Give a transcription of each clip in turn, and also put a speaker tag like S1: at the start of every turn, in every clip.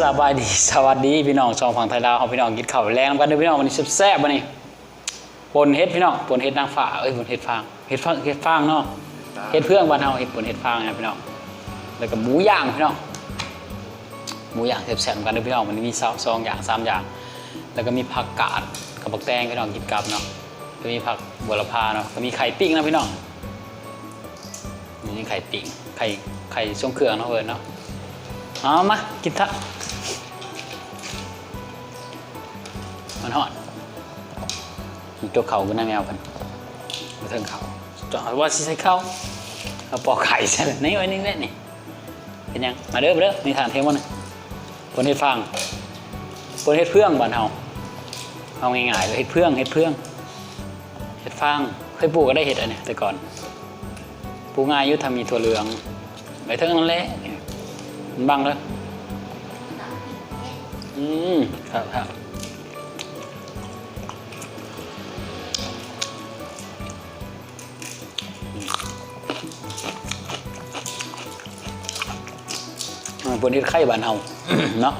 S1: สบายดีสวัสดีพี่น้องชองฝั่งไทยลาวเอาพี่น้องกินข้าวแรงกันเด้อพี่น้องวันนี้แซ่บๆวันนี้ปนเฮ็ดพี่น้องปนเฮ็ดนางฟ้าเอ้ยปนเฮ็ดฟางเฮ็ดฟางเฮ็ดฟางเนาะเฮ็ดเพื่องบ้านเฮาเฮ็ดปนเฮ็ดฟางนะพี่น้องแล้วก็หมูย่างพี่น้องหมูย่างแซ่บๆกันเด้อพี่น้องวันนี้มีซอสองอย่างสามอย่าง แล้วก็มีผักกาดกับผักแตงพี่น้องกินกับเนาะก็มีผักบัวละพาเนาะก็มีไข่ปิ้งนะพี่น้องนี่ไข่ปิ้งไข่ไข่ช่วงเครื่องเนาะเอิญเนาะ เอามา กินทะมันหอดมีตัวเขาก็น่าแมวกันมาเทิงเขาจอดว่าสิใส่เขาเอาปอกไข่ใช่ไหมนี่ไว้นี่แน่นี่เป็นยัง มาเด้อมาเด้อมีฐานเทมันปนเห็ดฟางปนเห็ดเพื่องบ้านเฮาเอาง่ายๆเลยเห็ดเพื่องเห็ดเพื่องเห็ดฟางเคยปลูกก็ได้เห็ดอันเนี้ยแต่ก่อนปลูกง่ายยุทธมีถั่วเหลืองไปเทิงนั่นแหละ มันบังเลยอืมครับครับมันเป็นเห็ดไข่บานเฮาเนาะ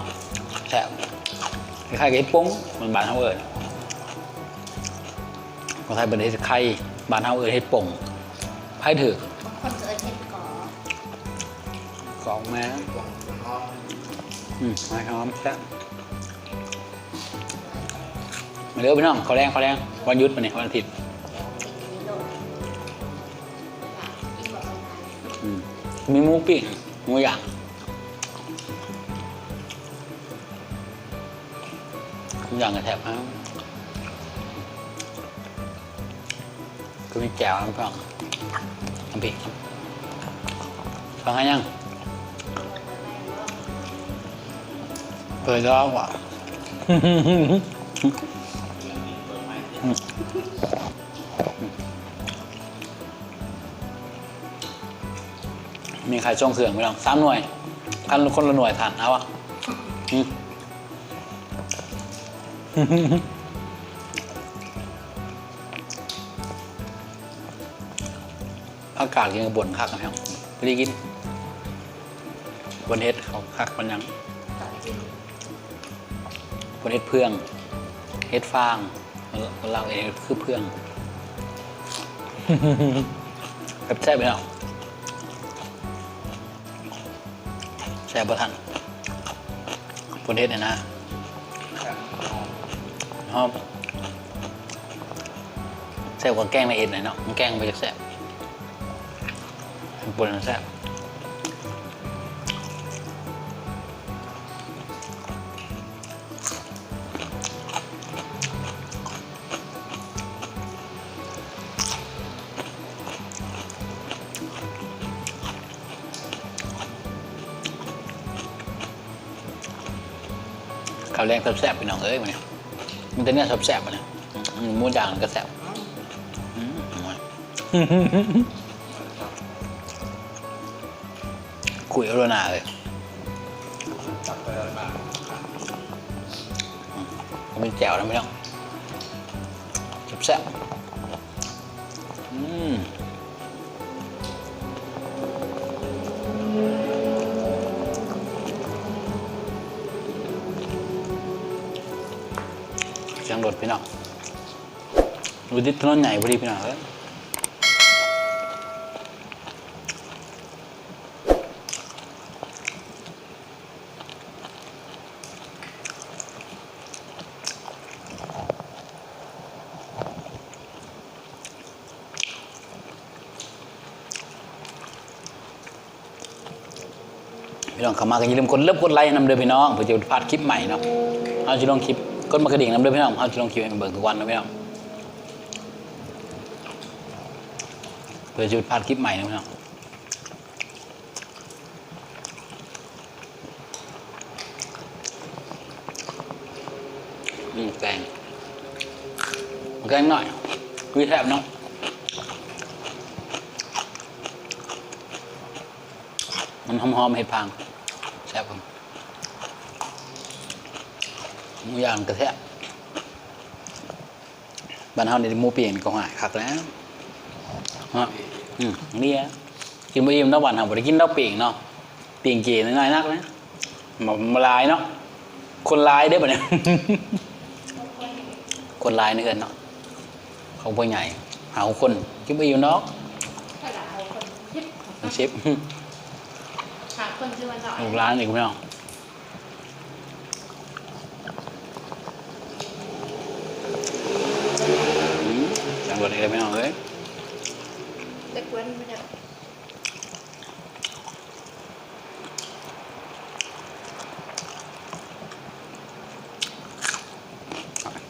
S1: แซ่บคล้ายๆกับเห็ดป้งมันบานเฮาเอิญคนไทยเป็นเห็ดไข่บานเฮาเอิญเห็ดป่งไผ่ถือ
S2: อ
S1: งแม่อืมไม่หอมแซ่บมาเร็วพี่น้องขอแรงขอแรงวันหยุดวันนี้วันอาทิตย์
S2: ติดนิโรธอีกบอกคนไทย
S1: อืมมีหมูปิ้งหมูย่างหมูย่างกระแทบนะก็มีแก้วน้ำพองน้ำพริกฟังให้ยัง เปิดแล้วว่ะมีใครจ้องเครื่องไหมล่ะสามหน่วยคันคนละหน่วยทานเอาวะอากาศยังบ่นคักนะครับไม่ได้กินบนเฮ็ดเขาคักมันยัง นเฮ็ดเพื่องเฮ็ดฟางเราเองคือเพื่องแบบแซ่บไปแล้วแซ่บประทันบนเฮ็ดเนี่ยนะหอมแซ่บกว่าแกงในเอ็ดหน่อยเนาะมันแกงไปจากแซ่บบนแซ่บ ข้าวแรงแซ่บๆไปน้องเอ้ยมันเนี่ยมันจะเนี่ยแซ่บๆมันเนี่ยอืมหมูย่างก็แซ่บอืมอร่อยคุยเอาโรนาเลยผมเป็นแจ่วนะไม่ต้องแซ่บๆ รถพี่น้องดูดิถนนใหญ่พอดีพี่น้องเอ้ยพี่น้องเข้ามากันอย่าลืมกดเลิฟกดไลค์นำเด้อพี่น้องเพื่อจะพลาดคลิปใหม่เนาะเอาจะลองคลิป กดมากระดิ่งน้ำเด้อพี่น้องเอาจะลงคลิปให้เบิ่งทุกวันนะพี่น้องเพื่อจะพลาดคลิปใหม่นะพี่น้องอืมแกงแกงหน่อยคุยแทบเนาะมันหอมๆเห็ดฟางแซ่บผม หมูย่างกระแทะบ้านเฮานี่หมูเปลี่ยนก็หายคักแล้วฮะอืมนี่อะกินบ่อิ่มเนาะบ้านเฮาบ่ได้กินดอกเปียงเนาะเปียงเจน้อยๆนักนะมามาลายเนาะคนลายได้อปะเนี่ยคนลายนี่เกินเนาะเขาพ่อใหญ่หาคนคิดไปอยู่เนาะ
S2: ถ้าเราเอาคนยิบ
S1: มันชิป
S2: หาคนชื่อว่าหน่อย
S1: ลูกร้านอีกไม่เอาอืม จังหวัดอะไรไม่เอาเลย
S2: เด็กเว้นไม่ได้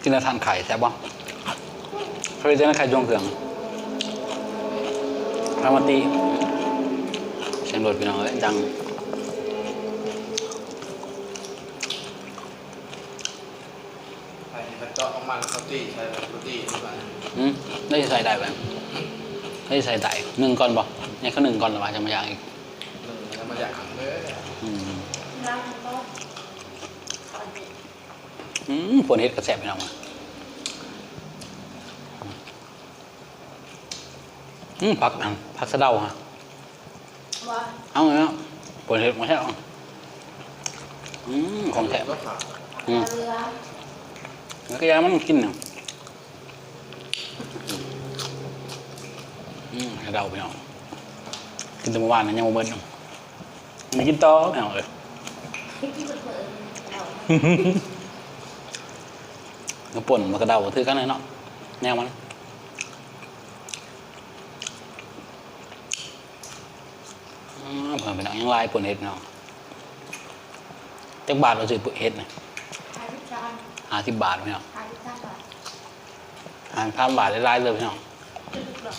S1: กินแล้วทานไข่แซ่บบ้างเคยเจอไข่จงเขืองพระมาตีเสียงรถพี่น้องเลยดัง
S3: ใส่กระ เจาะออกมาแล้วเขาตีใส่แบบเขาตีเข้าไป
S1: อืมได้ใส่ได้ไหมได้ใส่ได้หนึ่งก่อนบ่เนี่ยเขาหนึ่งก่อนหรือว่าจะมาอย่างอีก
S3: หนึ่งแล้วมาอย่างเลย
S1: อืม
S2: น้ำมันก็ตอนนี้
S1: อืมผลเห็ดกระแสพี่น้องมาอืมผักอันผักสะเดาฮะ
S2: ว่า
S1: เอาไงเนาะผลเห็ดมาใช่หรออืมของแท้
S3: ก็ขาด
S1: อืม
S2: เรือ
S1: แล้วก็ยามันกินเนาะอืมเราพี่น้องกินแต่เมื่อวานนะยังไม่เบิ้ลอยู่มันกินต่อเอาเลย
S2: ที่เปิดเปิดเรา
S1: nó ปุ่น mà cái đầu thứ cái này nó neo มันเพิ่มไปหนังยังลายป่นเห็ดเนาะจักบาทเราซื้อเห็ดนะ
S2: หาทุกจาน
S1: ห้าสิบบาทพี่น้อง
S2: หาทุกจานแบบ
S1: ห้าพันบาทได้ลายเลยพี่น้อง
S2: จุดหลอก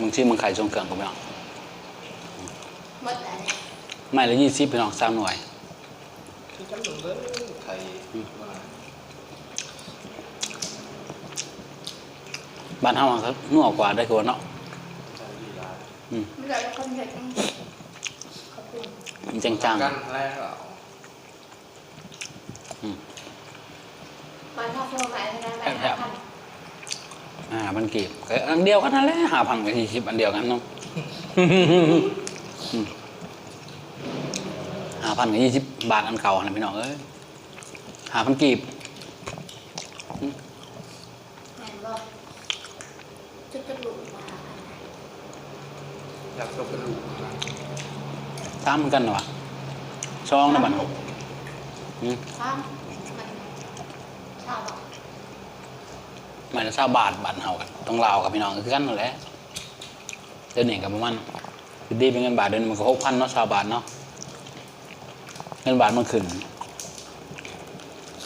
S1: มึงชื่อมึงขายทรงเครื่องกับพี่น้อง
S2: หมดแล้ว
S1: ไม่ละยี่สิบพี่น้องสามหน่วย
S3: ที่จำหนึ่งเลยไข่มา
S1: บ้านเฮามันก็นัวกว่าได้กว่าเนาะ
S3: ใส่ดีลาย
S2: ไม่ได้คนเด็กขอบคุณ
S1: มันจังจัง
S3: กันแรกเหรอ
S2: มาถ้าโทรมาให้ได้ไหมพัน
S1: ๆอ่ามันกีบก็อันเดียวกันนั่นแหละห้าพันกับยี่สิบอันเดียวกันเนาะห้าพันกับยี่สิบบาทอันเก่านะพี่น้องเอ้ยห้าพันกีบ
S2: แมนบอกจุดจุดหลุดมา
S3: อยากตกกระดูกนะ
S1: ตามกันเหรอวะช่องนะบัตรอืม
S2: ข้ามมันชาวบอก
S1: หมายถึงชาวบาทบาทเฮากันต้องลาวกับพี่น้องคือกันนั่นแหละเดือนหนึ่งกับประมาณคือดีเป็นเงินบาทเดือนหนึ่งมันก็หกพันเนาะชาวบาทเนาะเงินบาทมันขึ้น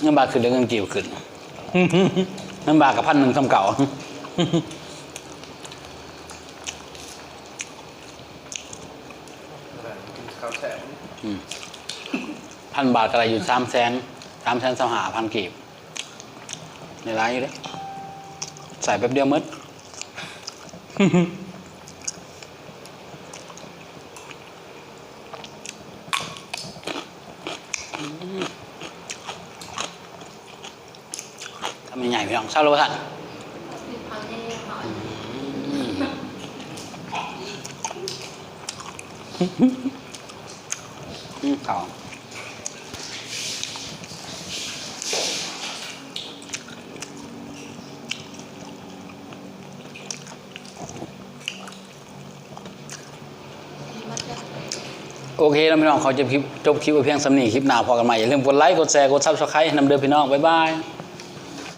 S1: เงินบาทขึ้นแล้วเงินกี่ขึ้นเงินบาทกับพันหนึ่งคำเก่า
S3: อะไร กินข้าวแฉะ
S1: พันบาทก็อะไรอยู่สามแสนสามแสนสหาพันกีบ ในร้านอยู่เลยใส่แป๊บเดียวหมืดทำยังไงพี่น้องเศร้าโลทัน
S2: มีความแน่นอน
S1: เขาโอเคแล้วพี่น้องเขาจะคลิปจบคลิปไว้เพียงสำนีคลิปหน้าพอกันใหม่อย่าลืมกดไลค์กดแชร์กดซับสไครต์ให้นำเดินพี่น้อง บ๊ายบาย